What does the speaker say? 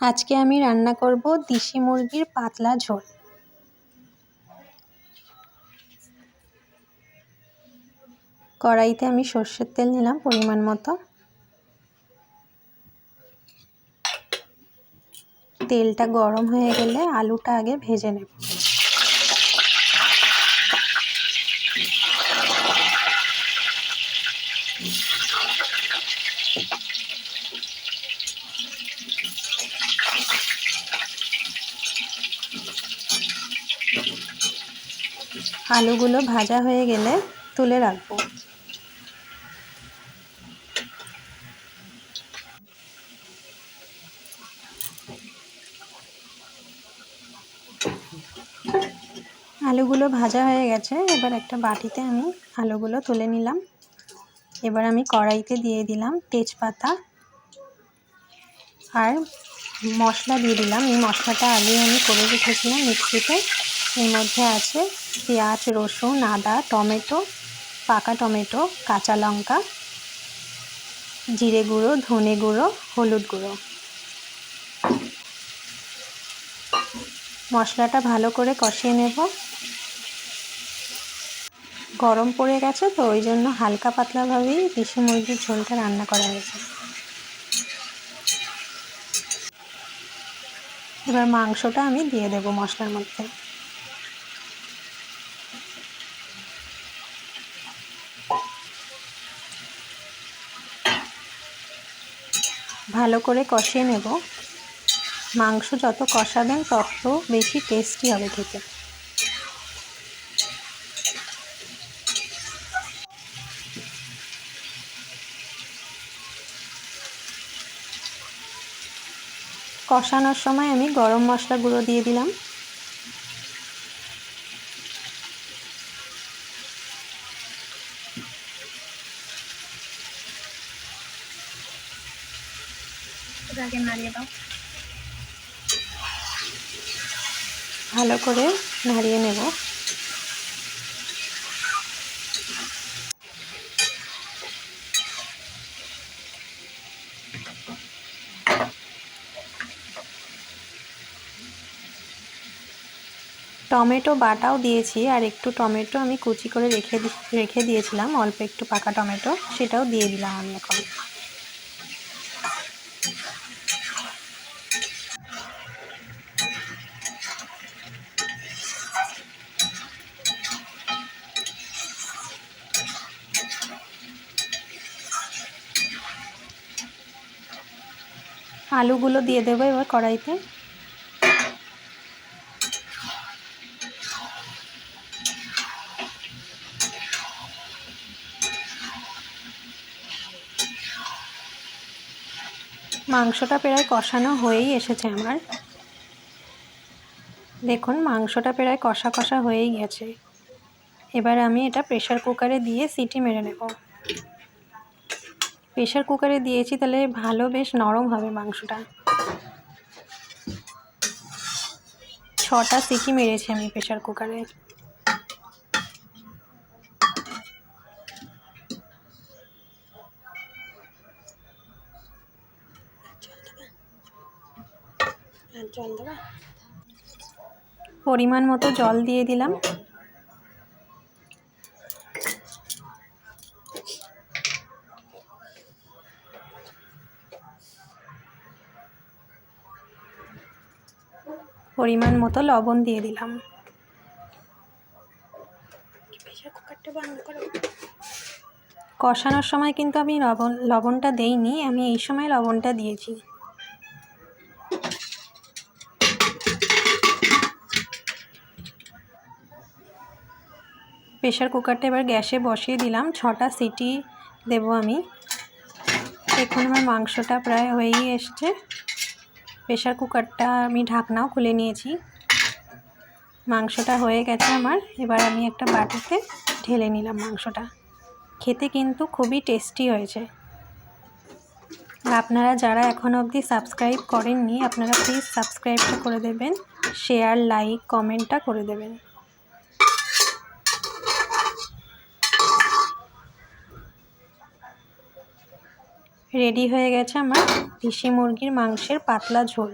আজকে আমি রান্না করব দেশি মুরগির পাতলা ঝোল। কড়াইতে আমি সর্ষের তেল নিলাম পরিমাণ মতো। তেলটা গরম হয়ে গেলে আলুটা আগে ভেজে নেব। আলুগুলো ভাজা হয়ে গেলে তুলে রাখব। আলুগুলো ভাজা হয়ে গেছে, এবার একটা বাটিতে আমি আলুগুলো তুলে নিলাম। এবার আমি কড়াইতে দিয়ে দিলাম তেজপাতা আর মশলা দিয়ে দিলাম। এই মশলাটা আগে আমি করে রেখেছিলাম মিক্সিতে। এর মধ্যে আছে পেঁয়াজ, রসুন, আদা, টমেটো, পাকা টমেটো, কাঁচা লঙ্কা, জিরে গুঁড়ো, ধনে গুঁড়ো, হলুদ গুঁড়ো। মশলাটা ভালো করে কষিয়ে নেব। গরম পড়ে গেছে তো, ওই জন্য হালকা পাতলাভাবেই দেশি মুরগির ঝোলটা রান্না করা হয়েছে। এবার মাংসটা আমি দিয়ে দেব মশলার মধ্যে। ভালো করে কষিয়ে নেব। মাংস যত কষাবেন, তত বেশি টেস্টি হবে খেতে। কষানোর সময় আমি গরম মশলা গুঁড়ো দিয়ে দিলাম। নাড়িয়ে দাও। ভালো করে নাড়িয়ে নেব। টমেটো বাটাও দিয়েছি, আর একটু টমেটো আমি কুচি করে রেখে রেখে দিয়েছিলাম, অল্প একটু পাকা টমেটো, সেটাও দিয়ে দিলাম আমি এখন। আলুগুলো দিয়ে দেবো এবার কড়াইতে। মাংসটা প্রায় কষানো হয়েই এসেছে আমার। দেখুন, মাংসটা প্রায় কষা কষা হয়েই গেছে। এবার আমি এটা প্রেশার কুকারে দিয়ে সিটি মেরে নেব। প্রেশার কুকারে দিয়েছি, তাহলে ভালো বেশ নরম হবে মাংসটা। ছটা সিটি মেরেছি আমি প্রেশার কুকারে পরিমাণ মতো জল দিয়ে দিলাম। পরিমাণ মতো লবণ দিয়ে দিলাম। কষানোর সময় কিন্তু আমি লবণ লবণটা দেইনি আমি এই সময় লবণটা দিয়েছি। প্রেশার কুকারটা এবার গ্যাসে বসিয়ে দিলাম ছটা সিটি দেব আমি। এখন আমার মাংসটা প্রায় হয়েই এসছে। প্রেশার কুকারটা আমি ঢাকনাও খুলে নিয়েছি। মাংসটা হয়ে গেছে আমার। এবার আমি একটা বাটিতে ঢেলে নিলাম মাংসটা। খেতে কিন্তু খুবই টেস্টি হয়েছে। আপনারা যারা এখনও অবধি সাবস্ক্রাইব করেননি, আপনারা প্লিজ সাবস্ক্রাইবটা করে দেবেন শেয়ার লাইক কমেন্টটা করে দেবেন। রেডি হয়ে গেছে আমার দেশি মুরগির মাংসের পাতলা ঝোল।